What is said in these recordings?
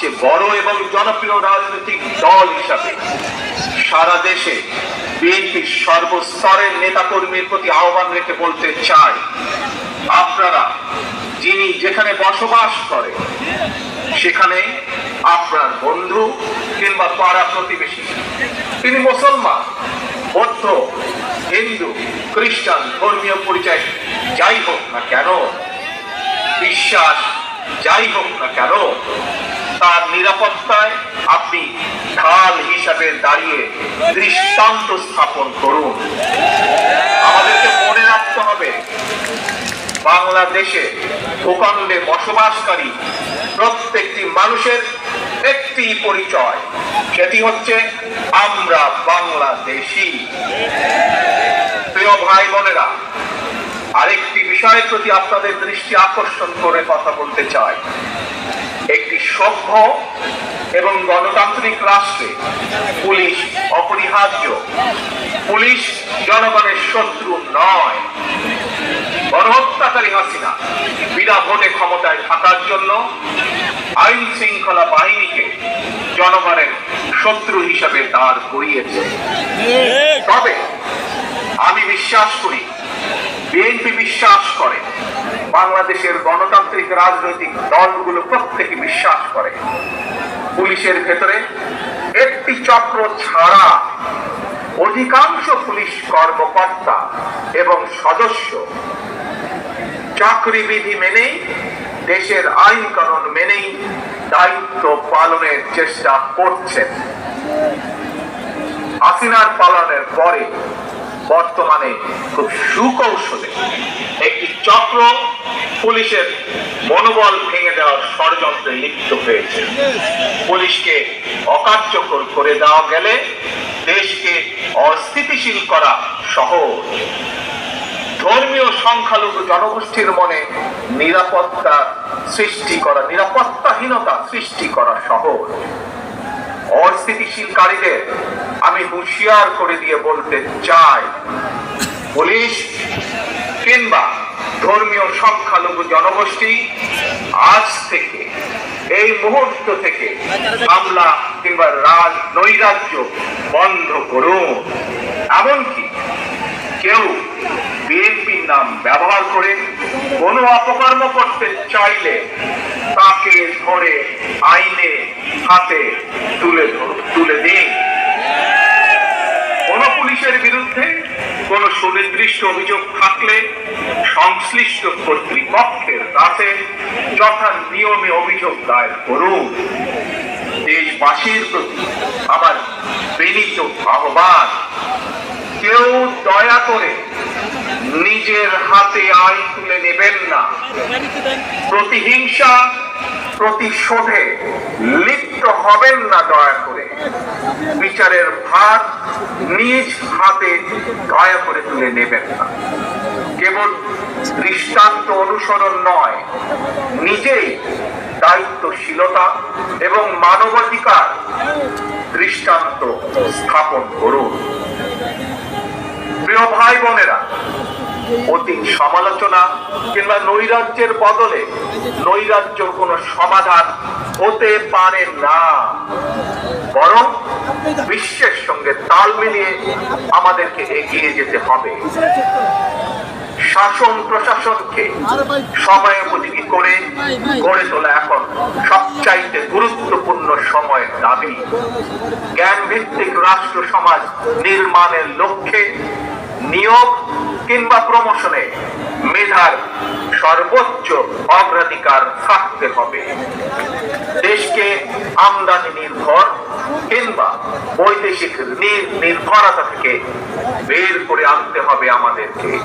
সবচেয়ে বড় এবং জনপ্রিয় রাজনৈতিক দল হিসাবে সারা দেশে বিএনপির সর্বস্তরের নেতাকর্মীর প্রতি আহ্বান রেখে বলতে চাই, আপনারা যিনি যেখানে বসবাস করে সেখানে আপনার বন্ধু কিংবা পাড়া প্রতিবেশী। তিনি মুসলমান, বৌদ্ধ, হিন্দু, খ্রিস্টান, ধর্মীয় পরিচয় যাই হোক না কেন, বিশ্বাস যাই হোক না কেন তার নিরাপত্তায় আপনি ঢাল হিসাবে দাঁড়িয়ে দৃষ্টান্ত স্থাপন করুন। আমাদেরকে মনে রাখতে হবে, বাংলাদেশে ভূখণ্ডে বসবাসকারী প্রত্যেকটি মানুষের একটি পরিচয়, সেটি হচ্ছে আমরা বাংলাদেশি। প্রিয় ভাই বোনেরা, আরেকটি বিষয়ের প্রতি আপনাদের দৃষ্টি আকর্ষণ করে কথা বলতে চাই। সভ্য এবং গণতান্ত্রিক রাষ্ট্রে পুলিশ অপরিহার্য। পুলিশ জনগণের শত্রু নয়। গণহত্যাকারী হাসিনা বিনা ভোটে ক্ষমতায় থাকার জন্য আইন শৃঙ্খলা বাহিনীকে জনগণের শত্রু হিসাবে দাঁড় করিয়েছে। তবে আমি বিশ্বাস করি বিএনপি বিশ্বাস করে। বাংলাদেশের গণতান্ত্রিক রাজনৈতিক দলগুলো প্রত্যেকে বিশ্বাস করে। পুলিশের ভেতরে একটি চক্র ছাড়া অধিকাংশ পুলিশ কর্মকর্তা এবং সদস্য চাকরি বিধি মেনেই, দেশের আইন কানুন মেনেই দায়িত্ব পালনের চেষ্টা করছেন। হাসিনার পালনের পরে বর্তমানে খুব সুকৌশলে একটি চক্র পুলিশের মনোবল ভেঙে দেওয়ার ষড়যন্ত্রে লিপ্ত হয়েছে। পুলিশকে অকার্যকর করে দেওয়া গেলে দেশকে অস্থিতিশীল করা সহজ। ধর্মীয় সংখ্যালঘু জনগোষ্ঠীর মনে নিরাপত্তা সৃষ্টি করা, নিরাপত্তাহীনতা সৃষ্টি করা সহজ। অস্থিতিশীলকারীদের আমি হুঁশিয়ার করে দিয়ে বলতে চাই। পুলিশ কিংবা ধর্মীয় সংখ্যালঘু জনগোষ্ঠী, আজ থেকে, এই মুহূর্ত থেকে হামলা কিংবা রাজ নৈরাজ্য বন্ধ করুন। এমনকি কেউ বিএনপির নাম ব্যবহার করে কোনো অপকর্ম করতে চাইলে তাকে ধরে আইনে হাতে তুলে তুলে দিন কোন পুলিশের বিরুদ্ধে কোন সুনির্দিষ্ট অভিযোগ থাকলে সংশ্লিষ্ট কর্তৃপক্ষের কাছে যথা নিয়মে অভিযোগ দায়ের করুন। দেশবাসীর প্রতি আমার বিনীত আহ্বান, কেউ দয়া করে নিজের হাতে আইন তুলে নেবেন না। প্রতিহিংসা প্রতিশোধে লিপ্ত হবেন না দয়া করে। বিচারের ভার নিজ হাতে দয়া করে তুলে নেবেন না। কেবল দৃষ্টান্ত অনুসরণ নয়, নিজেই দায়িত্বশীলতা এবং মানবাধিকার দৃষ্টান্ত স্থাপন করুন। প্রিয় ভাই বোনেরা অতীত সমালোচনা কিংবা নৈরাজ্যের বদলে নৈরাজ্য কোনো সমাধান হতে পারে না। বরং বিশ্বের সঙ্গে তাল মিলিয়ে আমাদেরকে এগিয়ে যেতে হবে। শাসন প্রশাসনকে সময় উপযোগী করে গড়ে তোলা এখন সবচাইতে গুরুত্বপূর্ণ সময়ের দাবি। জ্ঞান ভিত্তিক রাষ্ট্র সমাজ নির্মাণের লক্ষ্যে নিয়োগ কিংবা প্রমোশনে মেধার সর্বোচ্চ অগ্রাধিকার থাকতে হবে। দেশকে আমদানি নির্ভর কিংবা বৈদেশিক নির- নির্ভরতা থেকে বের করে আনতে হবে আমাদেরকে।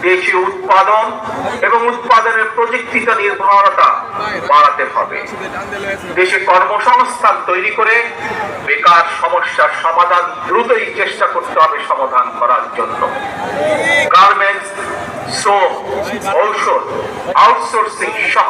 দেশীয় উৎপাদন এবং উৎপাদনের প্রযুক্তিগত নির্ভরতা বাড়াতে হবে। দেশে কর্মসংস্থান তৈরি করে বেকার সমস্যার সমাধান দ্রুতই চেষ্টা করতে হবে সমাধান করার জন্য। গার্মেন্টস সোপ ঔষধ আউটসোর্সিং সহ